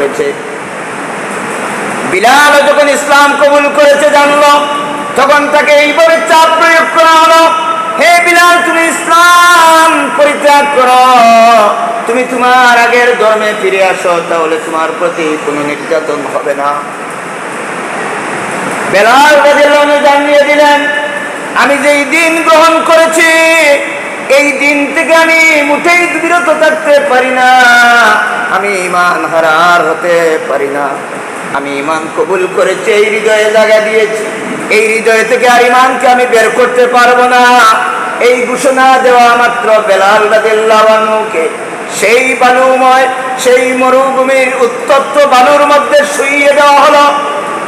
করেছে বিলাল যখন ইসলাম কবুল করেছে, জানলো, তখন তাকে এইভাবে চাপ প্রয়োগ করা হলো। হে বিলাল, তুমি ইসলাম পরিত্যাগ করো। তুমি তোমার আগের ধর্মে ফিরে আসো, তাহলে তোমার প্রতি কোনো নির্যাতন হবে না। বেলাল জানিয়ে দিলেন, আমি যেই দিন গ্রহণ করেছি এই দিন থেকে আমি মুঠেই বিরত থাকতে পারি না। আমি ইমান হারার হতে পারি না। আমি ইমান কবুল করেছি, এই হৃদয়ে জায়গা দিয়েছি। এই হৃদয় থেকে আর ইমানকে আমি বের করতে পারব না। এই ঘোষণা দেওয়া মাত্র বেলাল রাদিয়াল্লাহুকে সেই বালুময়, সেই মরুভূমির উত্তপ্ত বালুর মধ্যে শুইয়ে দেওয়া হলো।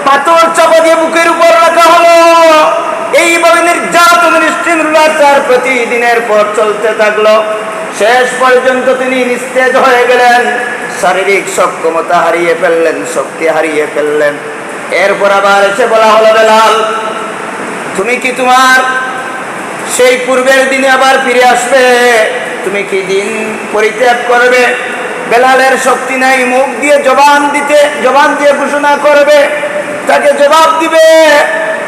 পাথর চাপা দিয়ে বুকের উপর রাখা হলো এইভাবে নির্যাতন নিশ্চিন্তার প্রতিদিনের পর চলতে থাকল। শেষ পর্যন্ত তিনি নিস্তেজ হয়ে গেলেন। শারীরিক সক্ষমতা হারিয়ে ফেললেন, শক্তি হারিয়ে ফেললেন। এরপর আবার এসে বলা হলো, বেলাল, তুমি কি তোমার সেই পূর্বের দিনে আবার ফিরে আসবে? তুমি কি দিন পরিত্যাগ করবে? বেলালের শক্তি নাই, মুখ দিয়ে জবান দিতে, জবান দিয়ে ঘোষণা করবে। তাকে জবাব দিবে,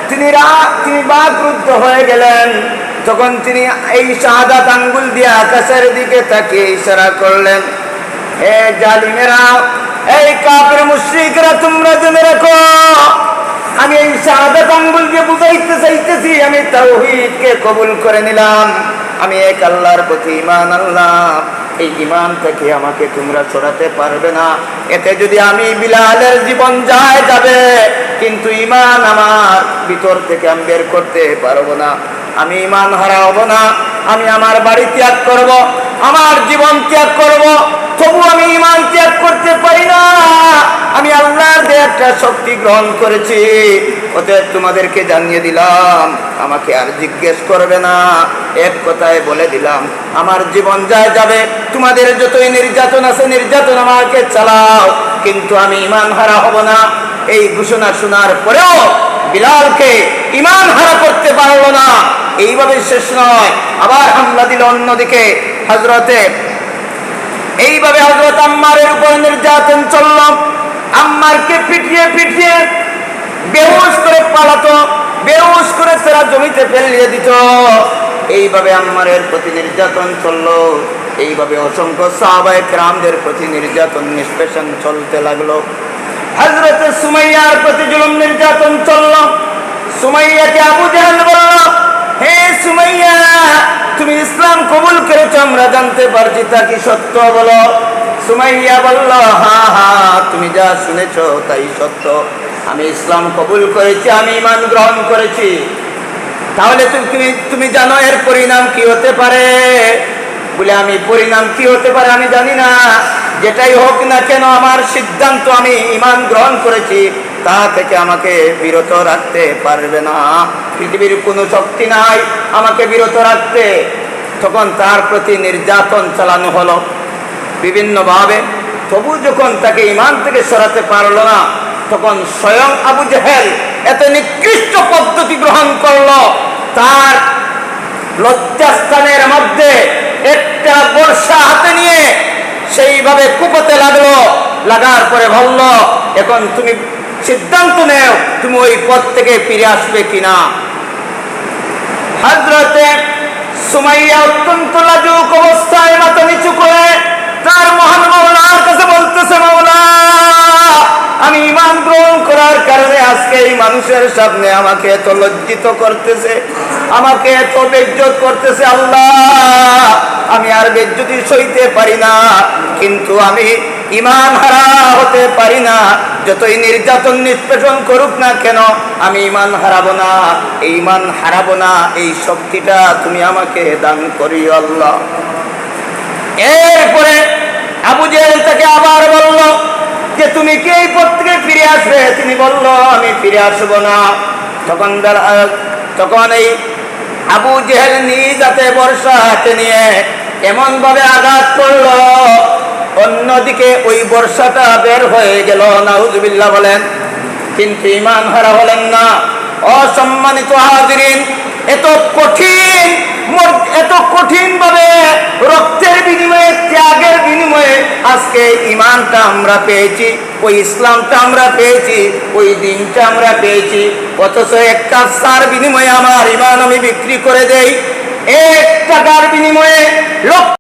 তিনি রা- তিনি বাকরুদ্ধ হয়ে গেলেন। তখন তিনি এই শাহাদাত আঙ্গুল দিয়ে আকাশের দিকে তাকিয়ে ইশারা করলেন হে জালিমেরা, এই কাপের মুশ্রিকরা, তোমরা জেনে রাখো, আমি এই শাহাদাত আঙ্গুল দিয়ে বুঝাইতে চাইতেছি, আমি তাওহীদকে কবুল করে নিলাম। আমি এক আল্লাহর প্রতি ইমান আল্লাহ এই ইমান থেকে আমাকে তোমরা ছড়াতে পারবে না। এতে যদি আমি বিলালের জীবন যায় যাবে কিন্তু ইমান আমার ভিতর থেকে আমি বের করতে পারব না। আমি ইমান হারা হব না। আমি আমার বাড়ি ত্যাগ করব, আমার জীবন ত্যাগ করব, তবু আমি ইমান ত্যাগ করতে পারি না। আমি আল্লাহর একটা শক্তি গ্রহণ করেছি। অতএব তোমাদেরকে জানিয়ে দিলাম, আমাকে আর জিজ্ঞেস করবে না। এক কথায় বলে দিলাম, আমার জীবন যায় যাবে, তোমাদের যতই নির্যাতন আছে, নির্যাতন আমাকে চালাও। কিন্তু আমি ইমান হারা হব না। এই ঘোষণা শোনার পরেও বিলালকে ইমান হারা করতে পারল না। এইভাবে শেষ নয়। আবার হামলা দিল অন্যদিকে। হজরতে এইভাবে হজরত আম্মারের উপর নির্যাতন চলল। আম্মারকে পিটিয়ে পিটিয়ে বেহুশ করে পালাতো, বেহুশ করে তারা জমিতে ফেলিয়ে দিত। এইভাবে আম্মারের প্রতি নির্যাতন চলল। এইভাবে অসংখ্য সাহাবায়ে কেরামদের প্রতি নির্যাতন নিষ্পেষণ চলতে লাগল। হজরত সুমাইয়ার প্রতি জুলুম নির্যাতন চলল। সুমাইয়াকে আবু জাহাল বলল, হে সুমাইয়া, তুমি ইসলাম কবুল করেছ, আমরা জানতে পারছি তা কি সত্য বলো? সুমাইয়া বলল, হা হা, তুমি যা শুনেছো তাই সত্য। আমি ইসলাম কবুল করেছি, আমি ইমান গ্রহণ করেছি। তাহলে তুমি- তুমি জানো এর পরিণাম কি হতে পারে? বলে, আমি পরিণাম কি হতে পারে আমি জানি না। যেটাই হোক না কেন আমার সিদ্ধান্ত আমি ইমান গ্রহণ করেছি, তা থেকে আমাকে বিরত রাখতে পারবে না। পৃথিবীর কোনো শক্তি নাই, আমাকে বিরত রাখতে। তখন তার প্রতি নির্যাতন চালানো হলো। বিভিন্নভাবে তবু যখন তাকে ইমান থেকে সরাতে পারল না, তখন স্বয়ং আবু জেহেল এত নিকৃষ্ট পদ্ধতি গ্রহণ করল। তার লজ্জাস্থানের মধ্যে একটা বর্ষা হাতে নিয়ে সেইভাবে কুপতে লাগল, লাগার পরে বলল এখন তুমি সিদ্ধান্ত নেও, তুমি ওই পথ থেকে ফিরে আসবে কিনা? হাজরতে সুমাইয়া অত্যন্ত লাজুক অবস্থায় মাথা নিচু করে তার মহান মাওলার কাছে বলতেছে, মাওলা! আমি ইমান গ্রহণ করার কারণে আজকে এই মানুষের সামনে আমাকে এত লজ্জিত করতেছে, আমাকে এত বেজ্জত করতেছে, আল্লাহ! আমি আর বেজ্জতি সইতে পারি না, কিন্তু আমি ইমান হারা হতে পারি না। যতই নির্যাতন নিষ্পেষণ করুক না কেন, আমি ইমান হারাবো না। এই ইমান হারাবো না, এই শক্তিটা তুমি আমাকে দান করিও আল্লাহ। এরপরে আবু জেহেল তাকে আবার বলল যে তুমি কি এই পথ থেকে ফিরে আসবে? তিনি বলল, আমি ফিরে আসব না। তখন তখন এই আবু জেহেল নিজ হাতে বর্ষা হাতে নিয়ে এমন ভাবে আঘাত করল। অন্যদিকে ওই বর্ষাটা বের হয়ে গেল। নাউজুবিল্লাহ বলেন, কিন্তু ইমান হারা হলেন না। অসম্মানিত হাজিরিন, এত কঠিন এত কঠিন ভাবে রক্তের বিনিময়ে, ত্যাগের বিনিময়ে আজকে ইমানটা আমরা পেয়েছি, ওই ইসলামটা আমরা পেয়েছি, ওই দিনটা আমরা পেয়েছি। অথচ এক সার বিনিময়ে আমার ইমান আমি বিক্রি করে দেই। এক টাকার বিনিময়ে